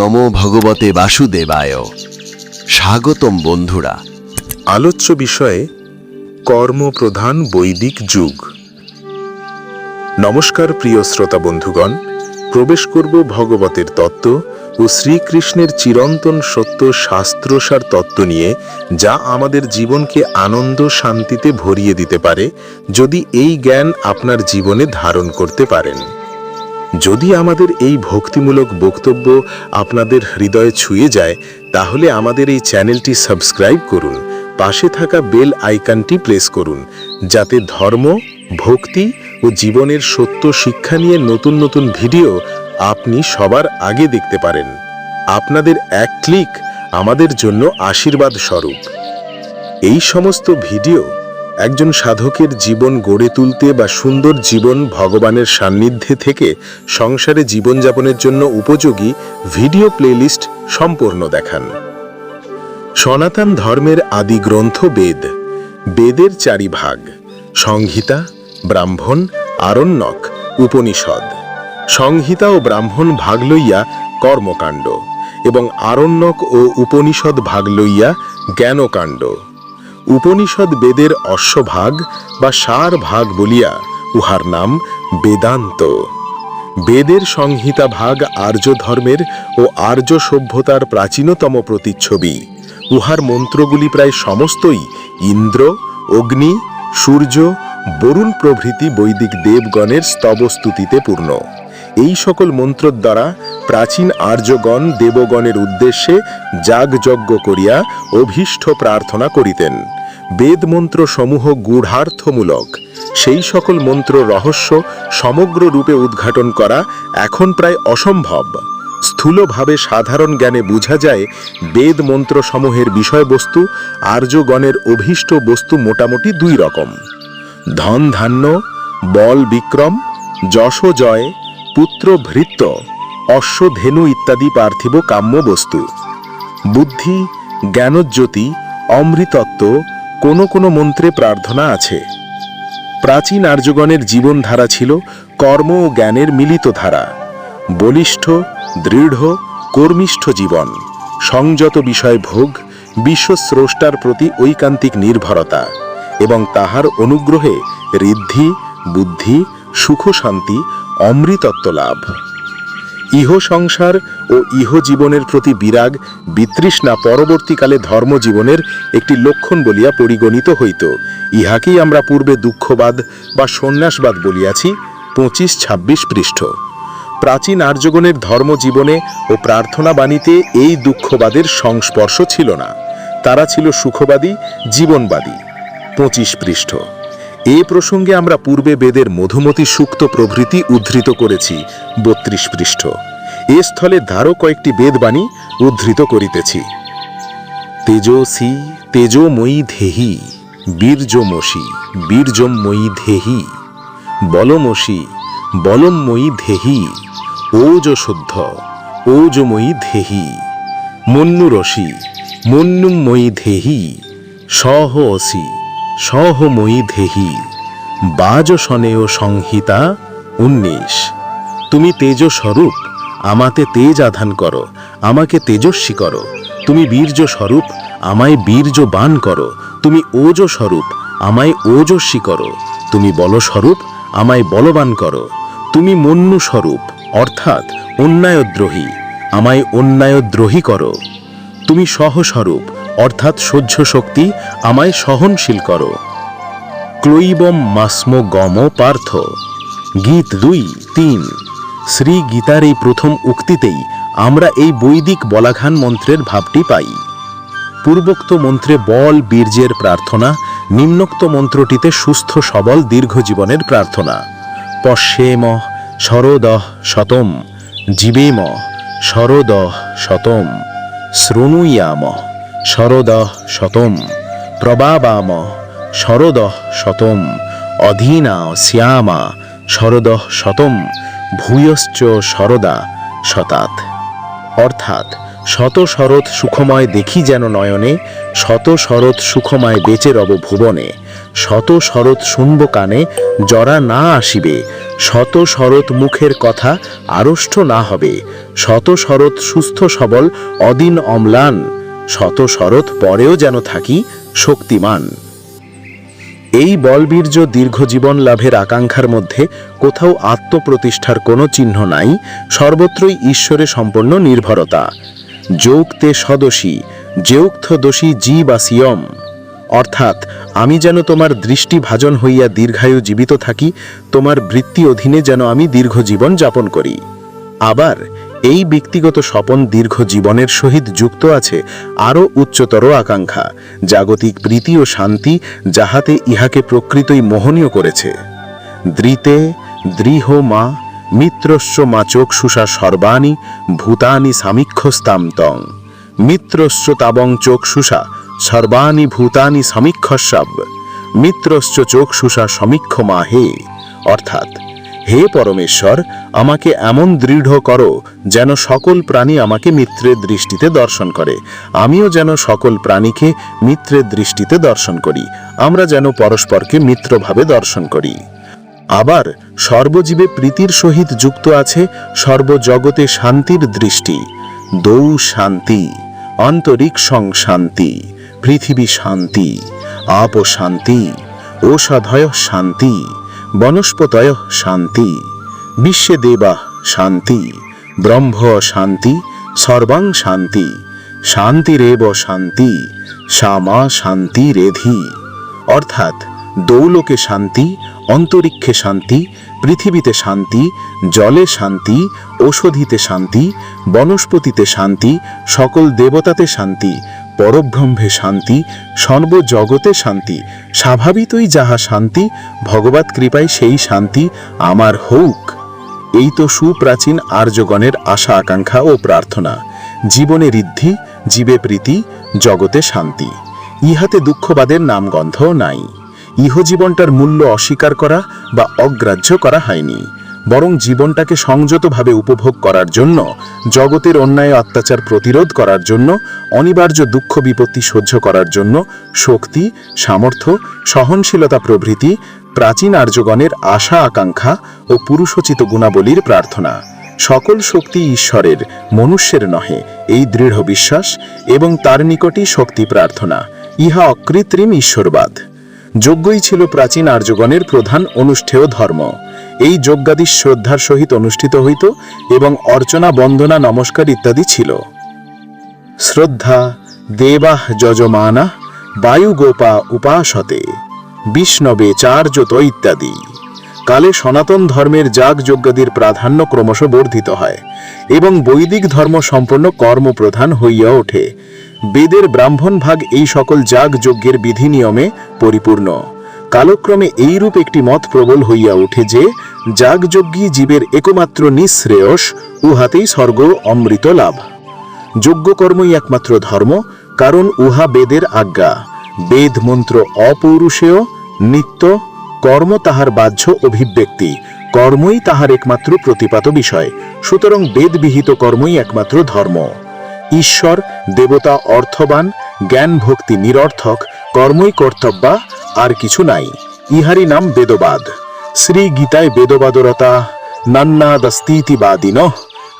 নমো ভগবতে বাসুদেবায়। স্বাগতম বন্ধুরা। আলোচ্য বিষয়ে কর্মপ্রধান বৈদিক যুগ। নমস্কার প্রিয় শ্রোতা বন্ধুগণ, প্রবেশ করব ভগবতের তত্ত্ব ও শ্রীকৃষ্ণের চিরন্তন সত্য শাস্ত্রসার তত্ত্ব নিয়ে, যা আমাদের জীবনকে আনন্দ শান্তিতে ভরিয়ে দিতে পারে, যদি এই জ্ঞান আপনার জীবনে ধারণ করতে পারেন। যদি আমাদের এই ভক্তিমূলক বক্তব্য আপনাদের হৃদয়ে ছুঁয়ে যায়, তাহলে আমাদের এই চ্যানেলটি সাবস্ক্রাইব করুন, পাশে থাকা বেল আইকনটি প্রেস করুন, যাতে ধর্ম, ভক্তি ও জীবনের সত্য শিক্ষা নিয়ে নতুন নতুন ভিডিও আপনি সবার আগে দেখতে পারেন। আপনাদের এক ক্লিক আমাদের জন্য আশীর্বাদ স্বরূপ এই সমস্ত ভিডিও একজন সাধকের জীবন গড়ে তুলতে বা সুন্দর জীবন ভগবানের সান্নিধ্যে থেকে সংসারে জীবনযাপনের জন্য উপযোগী ভিডিও প্লেলিস্ট সম্পূর্ণ দেখান। সনাতন ধর্মের আদি গ্রন্থ বেদ। বেদের চারি ভাগ সংহিতা, ব্রাহ্মণ, আরণ্যক, উপনিষদ। সংহিতা ও ব্রাহ্মণ ভাগ লইয়া কর্মকাণ্ড এবং আরণ্যক ও উপনিষদ ভাগ লইয়া জ্ঞানকাণ্ড। উপনিষদ বেদের অশ্বভাগ বা সার ভাগ বলিয়া উহার নাম বেদান্ত। বেদের সংহিতা ভাগ আর্য ধর্মের ও আর্য সভ্যতার প্রাচীনতম প্রতিচ্ছবি। উহার মন্ত্রগুলি প্রায় সমস্তই ইন্দ্র, অগ্নি, সূর্য, বরুণ প্রভৃতি বৈদিক দেবগণের স্তবস্তুতিতে পূর্ণ। এই সকল মন্ত্রর দ্বারা প্রাচীন আর্যগণ দেবগণের উদ্দেশ্যে যাগযজ্ঞ করিয়া অভীষ্ট প্রার্থনা করিতেন। বেদ মন্ত্র সমূহ গূঢ়ার্থমূলক। সেই সকল মন্ত্র রহস্য সমগ্র রূপে উদ্ঘাটন করা এখন প্রায় অসম্ভব। স্থূলভাবে সাধারণ জ্ঞানে বোঝা যায় বেদ মন্ত্র সমূহের বিষয়বস্তু আর্যগণের অভীষ্ট বস্তু মোটামুটি দুই রকম। ধন ধান্য বল বিক্রম যশ জয় পুত্র ভৃত্য অশ্ব ধেনু ইত্যাদি পার্থিব কাম্য বস্তু বুদ্ধি, জ্ঞানজ্যোতি, অমৃতত্ব, কোনো কোনো মন্ত্রে প্রার্থনা আছে। প্রাচীন আর্যগণের জীবনধারা ছিল কর্ম ও জ্ঞানের মিলিত ধারা। বলিষ্ঠ, দৃঢ়, কর্মিষ্ঠ জীবন, সংযত বিষয় ভোগ, বিশ্বস্রষ্টার প্রতি ঐকান্তিক নির্ভরতা এবং তাহার অনুগ্রহে ঋদ্ধি, বুদ্ধি সুখ শান্তি, অমৃতত্ব লাভ। ইহ সংসার ও ইহ জীবনের প্রতি বিরাগ, বিতৃষ্ণা পরবর্তীকালে ধর্মজীবনের একটি লক্ষণ বলিয়া পরিগণিত হইত। ইহাকেই আমরা পূর্বে দুঃখবাদ বা সন্ন্যাসবাদ বলিয়াছি, পঁচিশ ছাব্বিশ পৃষ্ঠ। প্রাচীন আর্যগণের ধর্মজীবনে ও প্রার্থনা বাণীতে এই দুঃখবাদের সংস্পর্শ ছিল না। তারা ছিল সুখবাদী, জীবনবাদী। পঁচিশ পৃষ্ঠ। এ প্রসঙ্গে আমরা পূর্বে বেদের মধুমতি সুক্ত প্রভৃতি উদ্ধৃত করেছি, বত্রিশ পৃষ্ঠ। এ স্থলে ধারো কয়েকটি বেদবাণী উদ্ধৃত করিতেছি। তেজসি তেজময়ী ধেহি বীর্যমসি বীর্যময়ী ধেহি বলমসি বলময়ী ধেহি ওজশুদ্ধ ওজময়ী ধেহি মন্নুরসি মন্নুময়ী ধেহি, সহ অসি। সহময়ী ধেহি বাজসনেয় সংহিতা উনিশ তুমি তেজ স্বরূপ আমাতে তেজ আধান করো, আমাকে তেজস্বী করো। তুমি বীর্য স্বরূপ আমায় বীর্যবান করো। তুমি ওজ স্বরূপ আমায় ওজস্বী করো। তুমি বলস্বরূপ, আমায় বলবান করো। তুমি মন্যু স্বরূপ অর্থাৎ অন্যায়দ্রোহী, আমায় অন্যায়দ্রোহী করো। তুমি সহস্বরূপ অর্থাৎ সহ্য শক্তি, আমায় সহনশীল করো। ক্লৈবম মাস্ম গম পার্থ। গীত দুই, তিন। শ্রী গীতার এই প্রথম উক্তিতেই আমরা এই বৈদিক বলাঘান মন্ত্রের ভাবটি পাই। পূর্বোক্ত মন্ত্রে বল, বীর্যের প্রার্থনা, নিম্নোক্ত মন্ত্রটিতে সুস্থ সবল দীর্ঘ জীবনের প্রার্থনা। পশ্যেম শরদহ শতম, জীবেম শরদহ শতম শৃণুয়াম শরদহ শতম। প্রবাবাম শরদহ শতম। অধীনা শ্যামা শরদহ শতম। ভূয়শ্চ শরদা শতাৎ। অর্থাৎ শত শরৎ সুখময় দেখি যেন নয়নে, শত শরৎ সুখময় বেচে রব ভুবনে, শত শরৎ শুনব কানে, জরা না আসিবে, শত শরৎ মুখের কথা আড়ষ্ট না হবে, শত শরৎ সুস্থ সবল অদিন অম্লান শত শরৎ পরেও যেন থাকি শক্তিমান। এই বলবীর্য দীর্ঘজীবন লাভের আকাঙ্ক্ষার মধ্যে কোথাও আত্মপ্রতিষ্ঠার কোনো চিহ্ন নাই, সর্বত্রই ঈশ্বরে সম্পন্ন নির্ভরতা। যৌক্তে সদোষী যেউক্ত দোষী জীব আসিয়ম। অর্থাৎ আমি যেন তোমার দৃষ্টিভাজন হইয়া দীর্ঘায়ু জীবিত থাকি, তোমার বৃত্তি অধীনে যেন আমি দীর্ঘ জীবন যাপন করি। আবার এই ব্যক্তিগত স্বপন দীর্ঘ জীবনের সহিত যুক্ত আছে আরও উচ্চতর আকাঙ্ক্ষা, জাগতিক প্রীতি ও শান্তি যাহাতে ইহাকে প্রকৃতই মোহনীয় করেছে। দ্রিতে দৃহ মা মিত্রস্য মা চক্ষুষা সর্বাণি ভূতানি সামীক্ষস্তাম তং মিত্রস্য তাবং চক্ষুষা সর্বাণি ভূতানি সমীক্ষস্যাব। মিত্রশ্চ চক্ষুষা সমীক্ষ মা হে অর্থাৎ হে পরমেশ্বর, আমাকে এমন দৃঢ় করো যেন সকল প্রাণী আমাকে মিত্রের দৃষ্টিতে দর্শন করে। আমিও যেন সকল প্রাণীকে মিত্রের দৃষ্টিতে দর্শন করি। আমরা যেন পরস্পরকে মিত্রভাবে দর্শন করি। আবার সর্বজীবে প্রীতির সহিত যুক্ত আছে সর্বজগতে শান্তির দৃষ্টি। দৌ শান্তি অন্তরিক্ষং শান্তি, পৃথিবী শান্তি, আপ শান্তি, ঔষধয় শান্তি। বনস্পতয় শান্তি, বিশ্বে দেবা শান্তি, ব্রহ্ম শান্তি, সর্বাং শান্তি, শান্তিরেব শান্তি, শ্যামা শান্তি রেধি। অর্থাৎ দৌলকে শান্তি, অন্তরিক্ষে শান্তি, পৃথিবীতে শান্তি, জলে শান্তি, ঔষধিতে শান্তি, বনস্পতিতে শান্তি, সকল দেবতাতে শান্তি পরব্রহ্মে শান্তি, সর্বজগতে শান্তি। স্বাভাবিকই যাহা শান্তি ভগবত কৃপায় সেই শান্তি আমার হউক এই তো সুপ্রাচীন আর্যগণের আশা, আকাঙ্ক্ষা ও প্রার্থনা। জীবনে ঋদ্ধি, জীবে প্রীতি, জগতে শান্তি। ইহাতে দুঃখবাদের নামগন্ধ নাই। ইহজীবনটার মূল্য অস্বীকার করা বা অগ্রাহ্য করা হয়নি। বরং জীবনটাকে সংযতভাবে উপভোগ করার জন্য, জগতের অন্যায় অত্যাচার প্রতিরোধ করার জন্য, অনিবার্য দুঃখ বিপত্তি সহ্য করার জন্য শক্তি, সামর্থ্য, সহনশীলতা প্রভৃতি, প্রাচীন আর্যগণের আশা আকাঙ্ক্ষা ও পুরুষোচিত গুণাবলীর প্রার্থনা। সকল শক্তি ঈশ্বরের, মনুষ্যের নহে, এই দৃঢ় বিশ্বাস এবং তার নিকটই শক্তি প্রার্থনা। ইহা অকৃত্রিম ঈশ্বরবাদ। যজ্ঞই ছিল প্রাচীন আর্যগণের প্রধান অনুষ্ঠেয় ধর্ম। এই যজ্ঞাদি শ্রদ্ধার সহিত অনুষ্ঠিত হইত এবং অর্চনা, বন্দনা, নমস্কার ইত্যাদি ছিল। শ্রদ্ধা, দেবাহ, যজমানা বায়ুগোপা উপাসতে, বিষ্ণবে, চার্যত ইত্যাদি। কালে সনাতন ধর্মের যাগ যজ্ঞাদির প্রাধান্য ক্রমশ বর্ধিত হয় এবং বৈদিক ধর্ম সম্পন্ন কর্মপ্রধান হইয়া ওঠে। বেদের ব্রাহ্মণ ভাগ এই সকল যাগ যজ্ঞের বিধি নিয়মে পরিপূর্ণ। কালক্রমে এইরূপ একটি মত প্রবল হইয়া ওঠে যে, যাগযজ্ঞী জীবের একমাত্র নিঃশ্রেয়স, উহাতেই স্বর্গ অমৃত লাভ। যজ্ঞকর্মই একমাত্র ধর্ম, কারণ উহা বেদের আজ্ঞা। বেদ মন্ত্র অপৌরুষেয়, নিত্য, কর্ম তাহার বাহ্য অভিব্যক্তি, কর্মই তাহার একমাত্র প্রতিপাত বিষয়, সুতরাং বেদবিহিত কর্মই একমাত্র ধর্ম। ঈশ্বর, দেবতা অর্থবান জ্ঞান ভক্তি নিরর্থক, কর্মই কর্তব্যা আর কিছু নাই। ইহারি নাম বেদবাদ। শ্রী গীতায় বেদবাদরতা নান্নাদস্তিতিবাদিন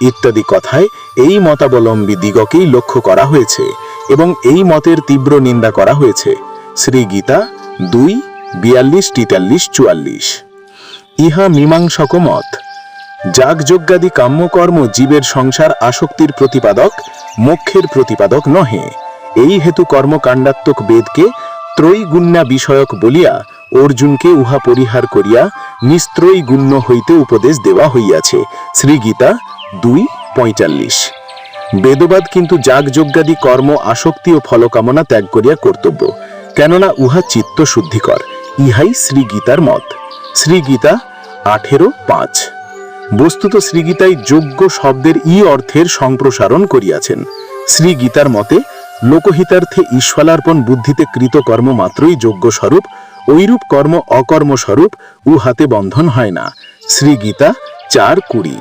ইত্যাদি কথায় এই মতাবলম্বী দিগকেই লক্ষ্য করা হয়েছে এবং এই মতের তীব্র নিন্দা করা হয়েছে। শ্রী গীতা দুই, বিয়াল্লিশ, তিতাল্লিশ, চুয়াল্লিশ। ইহা মীমাংসক মত। যাগযজ্ঞাদি কাম্যকর্ম জীবের সংসার আসক্তির প্রতিপাদক, মোক্ষের প্রতিপাদক নহে। এই হেতু কর্মকাণ্ডাত্মক বেদকে ত্রৈগুণ্যা বিষয়ক বলিয়া অর্জুনকে উহা পরিহার করিয়া নিস্ত্রয়ী গুণ্য হইতে উপদেশ দেওয়া হইয়াছে। শ্রীগীতা দুই পঁয়তাল্লিশ। বেদবাদ কিন্তু যাগযজ্ঞাদি কর্ম, আসক্তি ও ফলকামনা ত্যাগ করিয়া কর্তব্য। কেননা উহা চিত্ত শুদ্ধিকর, ইহাই শ্রীগীতার মত। শ্রীগীতা আঠেরো পাঁচ। বস্তুত শ্রীগীতায় যোগ্য শব্দের ই অর্থের সম্প্রসারণ করিয়াছেন। শ্রীগীতার মতে লোকহিতার্থে ঈশ্বলার্পণ বুদ্ধিতে কৃত কর্ম মাত্রই যোগ্য স্বরূপ ঐরূপ কর্ম অকর্ম স্বরূপ উহাতে বন্ধন হয় না। শ্রীগীতা চার কুড়ি।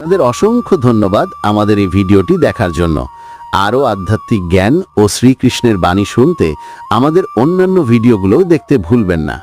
আপনাদের অসংখ্য ধন্যবাদ আমাদের এই ভিডিওটি দেখার জন্য। আরও আধ্যাত্মিক জ্ঞান ও শ্রীকৃষ্ণের বাণী শুনতে আমাদের অন্যান্য ভিডিওগুলোও দেখতে ভুলবেন না।